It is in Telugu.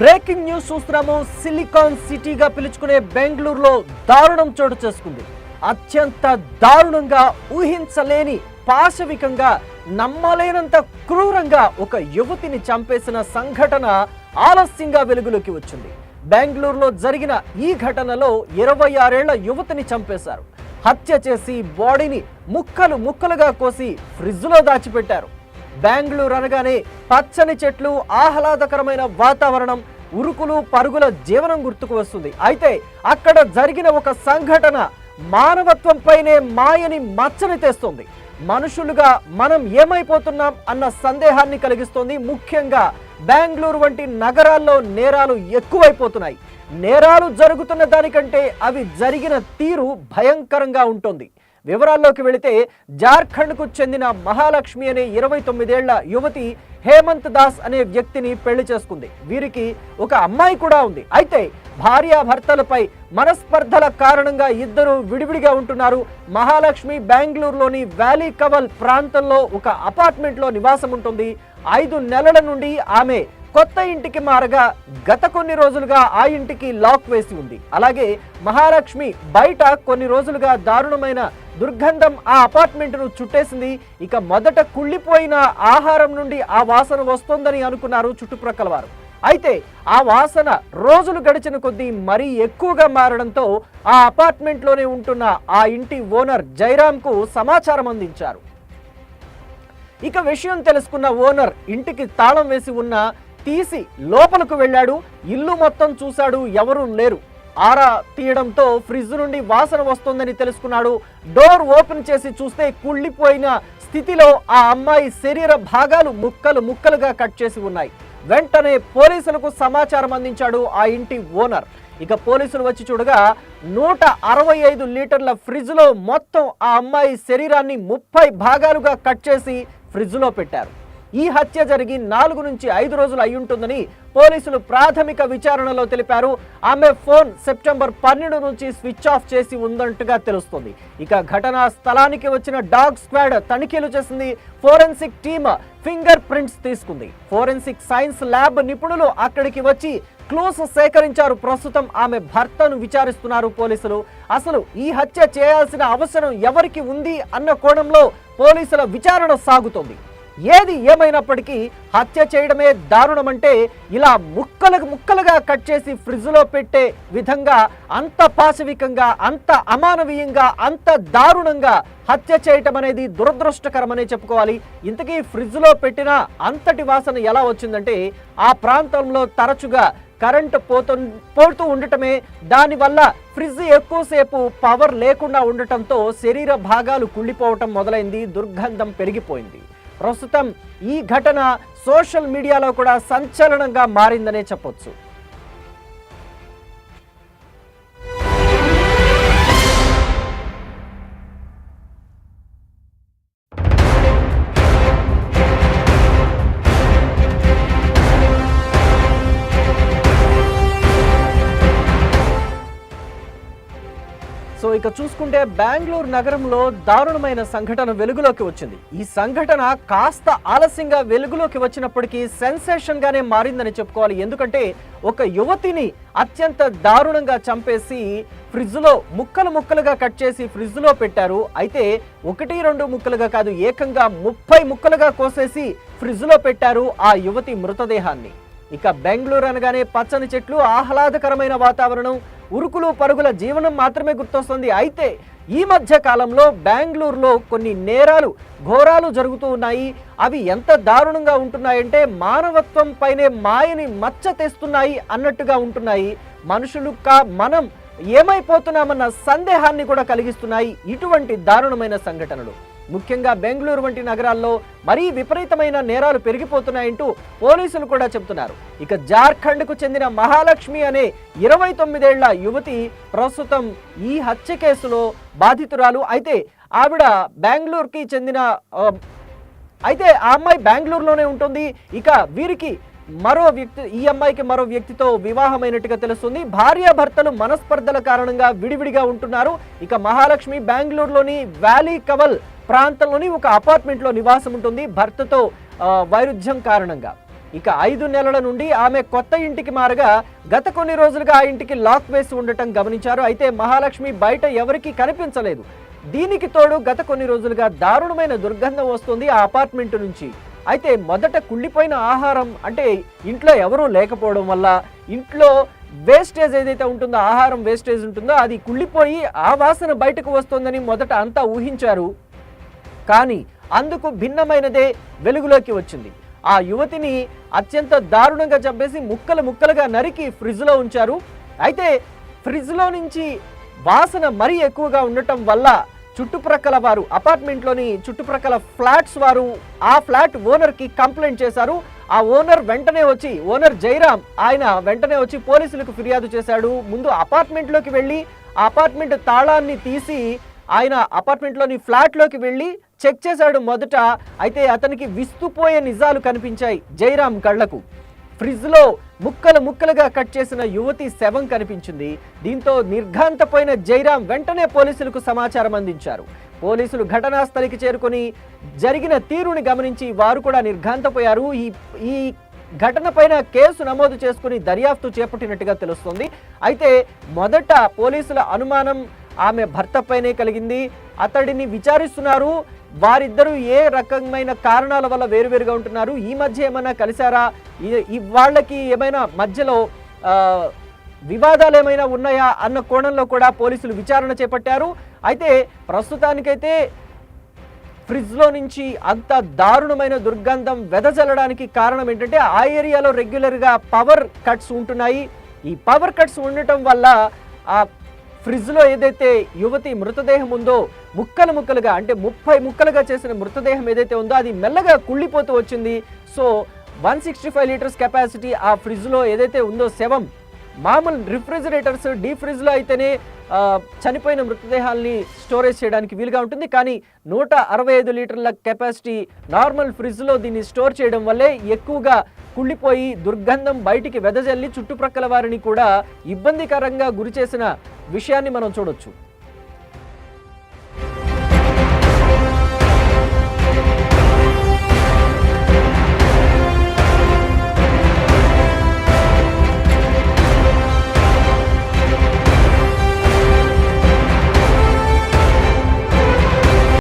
బ్రేకింగ్ న్యూస్ చూస్తున్నాము. సిలికాన్ సిటీగా పిలుచుకునే బెంగళూరులో దారుణం చోటు చేసుకుంది. అత్యంత దారుణంగా ఊహించలేని పాశవికంగా నమ్మలేనంత క్రూరంగా ఒక యువతిని చంపేసిన సంఘటన ఆలస్యంగా వెలుగులోకి వచ్చింది. బెంగళూరులో జరిగిన ఈ ఘటనలో ఇరవై ఆరేళ్ళ యువతిని చంపేశారు. హత్య చేసి బాడీని ముక్కలు ముక్కలుగా కోసి ఫ్రిడ్జ్లో దాచిపెట్టారు. బెంగళూరు అనగానే పచ్చని చెట్లు ఆహ్లాదకరమైన వాతావరణం ఉరుకులు పరుగుల జీవనం గుర్తుకు వస్తుంది. అయితే అక్కడ జరిగిన ఒక సంఘటన మానవత్వంపైనే మాయని మచ్చని తెస్తుంది. మనుషులుగా మనం ఏమైపోతున్నాం అన్న సందేహాన్ని కలిగిస్తోంది. ముఖ్యంగా బెంగళూరు వంటి నగరాల్లో నేరాలు ఎక్కువైపోతున్నాయి. నేరాలు జరుగుతున్న దానికంటే అవి జరిగిన తీరు భయంకరంగా ఉంటుంది. వివరాల్లోకి వెళితే జార్ఖండ్కు చెందిన మహాలక్ష్మి అనే ఇరవై తొమ్మిదేళ్ళ యువతి హేమంత్ దాస్ అనే వ్యక్తిని పెళ్ళి చేసుకుంది. వీరికి ఒక అమ్మాయి కూడా ఉంది. అయితే భార్యాభర్తలపై మనస్పర్ధల కారణంగా ఇద్దరు విడివిడిగా ఉంటున్నారు. మహాలక్ష్మి బెంగళూరులోని వ్యాలీ కవల్ ప్రాంతంలో ఒక అపార్ట్మెంట్లో నివాసం ఉంటుంది. ఐదు నెలల నుండి ఆమె కొత్త ఇంటికి మారగా గత కొన్ని రోజులుగా ఆ ఇంటికి లాక్ వేసి ఉంది. అలాగే మహాలక్ష్మి బయట కొన్ని రోజులుగా దారుణమైన దుర్గంధం ఆ అపార్ట్మెంట్ను చుట్టేసింది. ఇక మొదట కుళ్ళిపోయిన ఆహారం నుండి ఆ వాసన వస్తోందని అనుకున్నారు చుట్టుప్రక్కల వారు. అయితే ఆ వాసన రోజులు గడిచిన కొద్దీ మరీ ఎక్కువగా మారడంతో ఆ అపార్ట్మెంట్లోనే ఉంటున్న ఆ ఇంటి ఓనర్ జైరామ్కు సమాచారం అందించారు. ఇక విషయం తెలుసుకున్న ఓనర్ ఇంటికి తాళం వేసి ఉన్న తీసి లోపలకు వెళ్ళాడు. ఇల్లు మొత్తం చూశాడు. ఎవరూ లేరు. ఆరా తీయడంతో ఫ్రిడ్జ్ నుండి వాసన వస్తోందని తెలుసుకున్నాడు. డోర్ ఓపెన్ చేసి చూస్తే కుళ్ళిపోయిన స్థితిలో ఆ అమ్మాయి శరీర భాగాలు ముక్కలు ముక్కలుగా కట్ చేసి ఉన్నాయి. వెంటనే పోలీసులకు సమాచారం అందించాడు ఆ ఇంటి ఓనర్. ఇక పోలీసులు వచ్చి చూడగా నూట అరవై ఐదు లీటర్ల ఫ్రిడ్జ్లో మొత్తం ఆ అమ్మాయి శరీరాన్ని ముప్పై భాగాలుగా కట్ చేసి ఫ్రిడ్జ్లో పెట్టారు. ఈ హత్య జరిగి నాలుగు నుంచి ఐదు రోజులు అయి ఉంటుందని పోలీసులు ప్రాథమిక విచారణలో తెలిపారు. ఆమె ఫోన్ సెప్టెంబర్ పన్నెండు నుంచి స్విచ్ ఆఫ్ చేసి ఉందంటగా తెలుస్తుంది. ఇక ఘటనా స్థలానికి వచ్చిన డాగ్ స్క్వాడ్ తనిఖీలు చేసింది. ఫోరెన్సిక్ టీమ్ ఫింగర్ ప్రింట్స్ తీసుకుంది. ఫోరెన్సిక్ సైన్స్ ల్యాబ్ నిపుణులు అక్కడికి వచ్చి క్లూస్ సేకరించారు. ప్రస్తుతం ఆమె భర్తను విచారిస్తున్నారు పోలీసులు. అసలు ఈ హత్య చేయాల్సిన అవసరం ఎవరికి ఉంది అన్న కోణంలో పోలీసుల విచారణ సాగుతోంది. ఏది ఏమైనప్పటికీ హత్య చేయడమే దారుణమంటే ఇలా ముక్కలకు ముక్కలుగా కట్ చేసి ఫ్రిడ్జ్లో పెట్టే విధంగా అంత పాశవికంగా అంత అమానవీయంగా అంత దారుణంగా హత్య చేయటం అనేది దురదృష్టకరమనే చెప్పుకోవాలి. ఇంతకీ ఫ్రిడ్జ్లో పెట్టిన అంతటి వాసన ఎలా వచ్చిందంటే ఆ ప్రాంతంలో తరచుగా కరెంటు పోతు పోతూ ఉండటమే. దానివల్ల ఫ్రిడ్జ్ ఎక్కువసేపు పవర్ లేకుండా ఉండటంతో శరీర భాగాలు కుళ్ళిపోవటం మొదలైంది దుర్గంధం పెరిగిపోయింది. ప్రస్తుతం ఈ ఘటన సోషల్ మీడియాలో కూడా సంచలనంగా మారిందనే చెప్పొచ్చు. ఇక చూసుకుంటే బెంగళూరు నగరంలో దారుణమైన సంఘటన వెలుగులోకి వచ్చింది. ఈ సంఘటన కాస్త ఆలస్యంగా వెలుగులోకి వచ్చినప్పటికీ సెన్సేషన్ గానే మారిందని చెప్పుకోవాలి. ఎందుకంటే ఒక యువతిని అత్యంత దారుణంగా చంపేసి ఫ్రిడ్జ్లో ముక్కలు ముక్కలుగా కట్ చేసి ఫ్రిడ్జ్లో పెట్టారు. అయితే ఒకటి రెండు ముక్కలుగా కాదు ఏకంగా ముప్పై ముక్కలుగా కోసేసి ఫ్రిడ్జ్లో పెట్టారు ఆ యువతి మృతదేహాన్ని. ఇక బెంగళూరు అనగానే పచ్చని చెట్లు ఆహ్లాదకరమైన వాతావరణం ఉరుకులు పరుగుల జీవనం మాత్రమే గుర్తొస్తుంది. అయితే ఈ మధ్య కాలంలో బెంగళూరులో కొన్ని నేరాలు ఘోరాలు జరుగుతూ ఉన్నాయి. అవి ఎంత దారుణంగా ఉంటున్నాయంటే మానవత్వం పైనే మాయని మచ్చ తెస్తున్నాయి అన్నట్టుగా ఉంటున్నాయి. మనుషులు కా మనం ఏమైపోతున్నామన్న సందేహాన్ని కూడా కలిగిస్తున్నాయి ఇటువంటి దారుణమైన సంఘటనలు. ముఖ్యంగా బెంగళూరు వంటి నగరాల్లో మరీ విపరీతమైన నేరాలు పెరిగిపోతున్నాయంటూ పోలీసులు కూడా చెబుతున్నారు. ఇక జార్ఖండ్కు చెందిన మహాలక్ష్మి అనే ఇరవై తొమ్మిదేళ్ళ యువతి ప్రస్తుతం ఈ హత్య కేసులో బాధితురాలు. అయితే ఆవిడ బెంగళూరుకి చెందిన అయితే ఆ అమ్మాయి బెంగళూరులోనే ఉంటుంది. ఇక వీరికి మరో వ్యక్తి ఈ అమ్మాయికి మరో వ్యక్తితో వివాహమైనట్టుగా తెలుస్తుంది. భార్యాభర్తలు మనస్పర్ధల కారణంగా విడివిడిగా ఉంటున్నారు. ఇక మహాలక్ష్మి బెంగళూరులోని వ్యాలీ కవల్ ప్రాంతంలోని ఒక అపార్ట్మెంట్లో నివాసం ఉంటుంది. భర్తతో వైరుధ్యం కారణంగా. ఇక ఐదు నెలల నుండి ఆమె కొత్త ఇంటికి మారగా గత కొన్ని రోజులుగా ఆ ఇంటికి లాక్ వేసి ఉండటం గమనించారు. అయితే మహాలక్ష్మి బయట ఎవరికీ కనిపించలేదు. దీనికి తోడు గత కొన్ని రోజులుగా దారుణమైన దుర్గంధం వస్తుంది ఆ అపార్ట్మెంట్ నుంచి. అయితే మొదట కుళ్ళిపోయిన ఆహారం అంటే ఇంట్లో ఎవరూ లేకపోవడం వల్ల ఇంట్లో వేస్టేజ్ ఏదైతే ఉంటుందో ఆహారం వేస్టేజ్ ఉంటుందో అది కుళ్ళిపోయి ఆ వాసన బయటకు వస్తుందని మొదట అంతా ఊహించారు. కానీ అందుకు భిన్నమైనదే వెలుగులోకి వచ్చింది. ఆ యువతిని అత్యంత దారుణంగా చంపేసి ముక్కలు ముక్కలుగా నరికి ఫ్రిడ్జ్లో ఉంచారు. అయితే ఫ్రిడ్జ్లో నుంచి వాసన మరీ ఎక్కువగా ఉండటం వల్ల చుట్టుప్రక్కల వారు అపార్ట్మెంట్లోని చుట్టుప్రక్కల ఫ్లాట్స్ వారు ఆ ఫ్లాట్ ఓనర్కి కంప్లైంట్ చేశారు. ఆ ఓనర్ వెంటనే వచ్చి ఓనర్ జైరామ్ ఆయన వెంటనే వచ్చి పోలీసులకు ఫిర్యాదు చేశాడు. ముందు అపార్ట్మెంట్లోకి వెళ్ళి ఆ అపార్ట్మెంట్ తాళాన్ని తీసి ఆయన అపార్ట్మెంట్లోని ఫ్లాట్లోకి వెళ్ళి చెక్ చేశాడు మొదట. అయితే అతనికి విస్తుపోయే నిజాలు కనిపించాయి జైరామ్ కళ్ళకు ఫ్రిడ్జ్లో ముక్కలు ముక్కలుగా కట్ చేసిన యువతి శవం కనిపించింది. దీంతో నిర్ఘాంతపోయిన జైరాం వెంటనే పోలీసులకు సమాచారం అందించారు. పోలీసులు ఘటనా స్థలికి చేరుకొని జరిగిన తీరుని గమనించి వారు కూడా నిర్ఘాంతపోయారు. ఈ ఈ ఘటనపైన కేసు నమోదు చేసుకుని దర్యాప్తు చేపట్టినట్టుగా తెలుస్తుంది. అయితే మొదట పోలీసుల అనుమానం ఆమె భర్తపైనే కలిగింది. అతడిని విచారిస్తున్నారు. వారిద్దరూ ఏ రకమైన కారణాల వల్ల వేరువేరుగా ఉంటున్నారు? ఈ మధ్య ఏమైనా కలిశారా? ఈ- వాళ్ళకి ఏమైనా మధ్యలో వివాదాలు ఏమైనా ఉన్నాయా అన్న కోణంలో కూడా పోలీసులు విచారణ చేపట్టారు. అయితే ప్రస్తుతానికైతే ఫ్రిడ్జ్లో నుంచి అంత దారుణమైన దుర్గంధం వెదజల్లడానికి కారణం ఏంటంటే ఆ ఏరియాలో రెగ్యులర్గా పవర్ కట్స్ ఉంటున్నాయి. ఈ పవర్ కట్స్ ఉండటం వల్ల ఆ ఫ్రిడ్జ్లో ఏదైతే యువతి మృతదేహం ఉందో ముక్కలు ముక్కలుగా అంటే ముప్పై ముక్కలుగా చేసిన మృతదేహం ఏదైతే ఉందో అది మెల్లగా కుళ్ళిపోతూ వచ్చింది. So one sixty five litres capacity ఆ ఫ్రిడ్జ్లో ఏదైతే ఉందో శవం మామూలు రిఫ్రిజిరేటర్స్ డీ ఫ్రిడ్జ్లో అయితేనే చనిపోయిన మృతదేహాల్ని స్టోరేజ్ చేయడానికి వీలుగా ఉంటుంది. కానీ నూట అరవై ఐదు లీటర్ల కెపాసిటీ నార్మల్ ఫ్రిడ్జ్లో దీన్ని స్టోర్ చేయడం వల్లే ఎక్కువగా కుళ్ళిపోయి దుర్గంధం బయటికి వెదజల్లి చుట్టుప్రక్కల వారిని కూడా ఇబ్బందికరంగా గురిచేసిన విషయాన్ని మనం చూడొచ్చు.